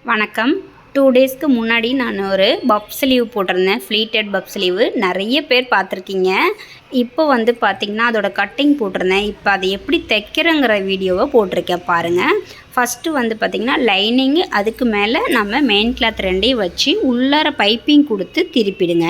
வணக்கம். டூ டேஸ்க்கு முன்னாடி நான் ஒரு பப் ஸ்லீவ் போட்டிருந்தேன். ஃப்ளீட்டட் பப் ஸ்லீவு நிறைய பேர் பார்த்துருக்கீங்க. இப்போ வந்து பார்த்திங்கன்னா அதோட கட்டிங் போட்டிருந்தேன். இப்போ அதை எப்படி தைக்கிறங்கிற வீடியோவை போட்டிருக்கேன் பாருங்கள் ஃபஸ்ட்டு வந்து பார்த்திங்கன்னா லைனிங்கு அதுக்கு மேலே நம்ம மெயின் கிளாத் ரெண்டையும் வச்சு உள்ளார பைப்பிங் கொடுத்து திருப்பிடுங்க.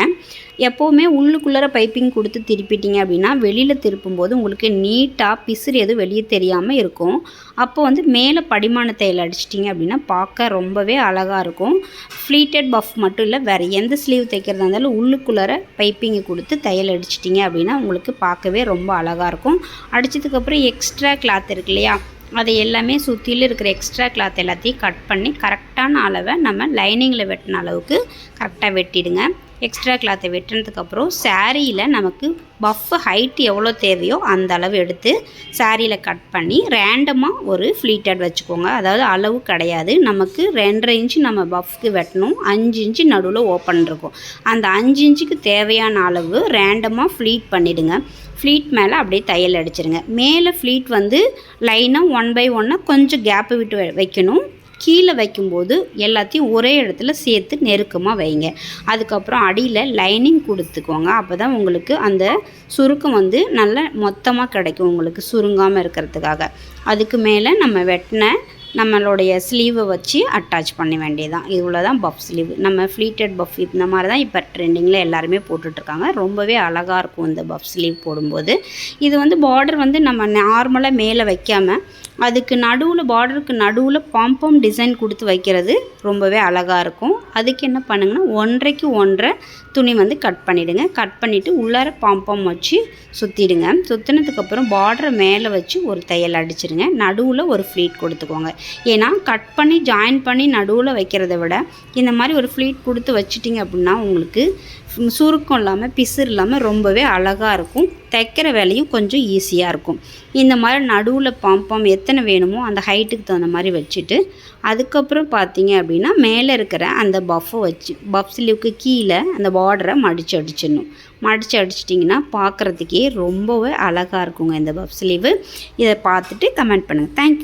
எப்போவுமே உள்ளுக்குள்ளார பைப்பிங் கொடுத்து திருப்பிட்டீங்க அப்படின்னா வெளியில் திருப்பும்போது உங்களுக்கு நீட்டாக பிசுறு எதுவும் வெளியே தெரியாமல் இருக்கும். அப்போ வந்து மேலே படிமான தையல் அடிச்சிட்டிங்க அப்படின்னா பார்க்க ரொம்பவே அழகாக இருக்கும். ஃப்ளீட்டட் பஃப் மட்டும் இல்லை வேறு எந்த ஸ்லீவ் தைக்கிறதா இருந்தாலும் உள்ளுக்குள்ளார பைப்பிங்கை கொடுத்து தையல் அடிச்சிட்டிங்க அப்படின்னா உங்களுக்கு பார்க்கவே ரொம்ப அழகாக இருக்கும். அடித்ததுக்கப்புறம் எக்ஸ்ட்ரா கிளாத் இருக்கு இல்லையா? அதை எல்லாமே சுற்றிலும் இருக்கிற எக்ஸ்ட்ரா கிளாத் எல்லாத்தையும் கட் பண்ணி கரெக்டான அளவை நம்ம லைனிங்கில் வெட்டின அளவுக்கு கரெக்டாக வெட்டிடுங்க. எக்ஸ்ட்ரா கிளாத்தை வெட்டினதுக்கப்புறம் சாரியில் நமக்கு பஃப் ஹைட் எவ்வளோ தேவையோ அந்த அளவு எடுத்து சாரியில் கட் பண்ணி ரேண்டமாக ஒரு ஃப்ளீட்டட் வச்சுக்கோங்க. அதாவது அளவு கிடையாது. நமக்கு ரெண்டரை இன்ச்சு நம்ம பஃப்க்கு வெட்டணும். அஞ்சு இன்ச்சு நடுவில் ஓப்பன் இருக்கும். அந்த அஞ்சு இன்ச்சுக்கு தேவையான அளவு ரேண்டமாக ஃப்ளீட் பண்ணிவிடுங்க ஃப்ளீட் மேலே அப்படியே தையல் அடிச்சிருங்க. மேலே ஃப்ளீட் வந்து லைனாக ஒன் பை ஒன்னாக கொஞ்சம் கேப்பு விட்டு வைக்கணும். கீழே வைக்கும்போது எல்லாத்தையும் ஒரே இடத்துல சேர்த்து நெருக்கமாக வைங்க. அதுக்கப்புறம் அடியில் லைனிங் கொடுத்துக்கோங்க. அப்போ தான் உங்களுக்கு அந்த சுருக்கம் வந்து நல்ல மொத்தமாக கிடைக்கும். உங்களுக்கு சுருங்காமல் இருக்கிறதுக்காக. அதுக்கு மேலே நம்ம வெட்டின நம்மளுடைய ஸ்லீவை வச்சு அட்டாச் பண்ண வேண்டியதான் இவ்வளோ தான் பஃப் ஸ்லீவ் நம்ம ஃப்ளீட்டட் பஃப் இந்த மாதிரி தான் இப்போ ட்ரெண்டிங்கில் எல்லாருமே போட்டுட்ருக்காங்க. ரொம்பவே அழகாக இருக்கும் இந்த பஃப் ஸ்லீவ் போடும்போது. இது வந்து பார்டர் வந்து நம்ம நார்மலாக மேலே வைக்காமல் அதுக்கு நடுவில் பார்டருக்கு நடுவில் பாம்பம் டிசைன் கொடுத்து வைக்கிறது ரொம்பவே அழகாக இருக்கும். அதுக்கு என்ன பண்ணுங்கன்னா ஒன்றைக்கு ஒன்றரை துணி வந்து கட் பண்ணிவிடுங்க கட் பண்ணிவிட்டு உள்ளார பாம்பம் வச்சு சுற்றிடுங்க சுற்றினதுக்கப்புறம் பார்டரை மேலே வச்சு ஒரு தையல் அடிச்சிருங்க. நடுவில் ஒரு ஃப்ளீட் கொடுத்துக்கோங்க. ஏன்னா கட் பண்ணி ஜாயின் பண்ணி நடுவில் வைக்கிறத விட இந்த மாதிரி ஒரு ஃப்ளீட் கொடுத்து வச்சிட்டிங்க அப்படின்னா உங்களுக்கு சுருக்கம் இல்லாமல் பிசுறு இல்லாமல் ரொம்பவே அழகாக இருக்கும். தைக்கிற வேலையும் கொஞ்சம் ஈஸியாக இருக்கும். இந்த மாதிரி நடுவில் பாம்பம் எத்தனை வேணுமோ அந்த ஹைட்டுக்கு தகுந்த மாதிரி வச்சுட்டு அதுக்கப்புறம் பார்த்தீங்க அப்படின்னா மேலே இருக்கிற அந்த பஃப்பை வச்சு பஃப் ஸ்லீவுக்கு கீழே அந்த பார்டரை மடித்து அடிச்சிடணும். மடித்து அடிச்சிட்டிங்கன்னா பார்க்குறதுக்கே ரொம்பவே அழகாக இருக்குங்க இந்த பஃப் ஸ்லீவு இதை பார்த்துட்டு கமெண்ட் பண்ணுங்கள் தேங்க்யூ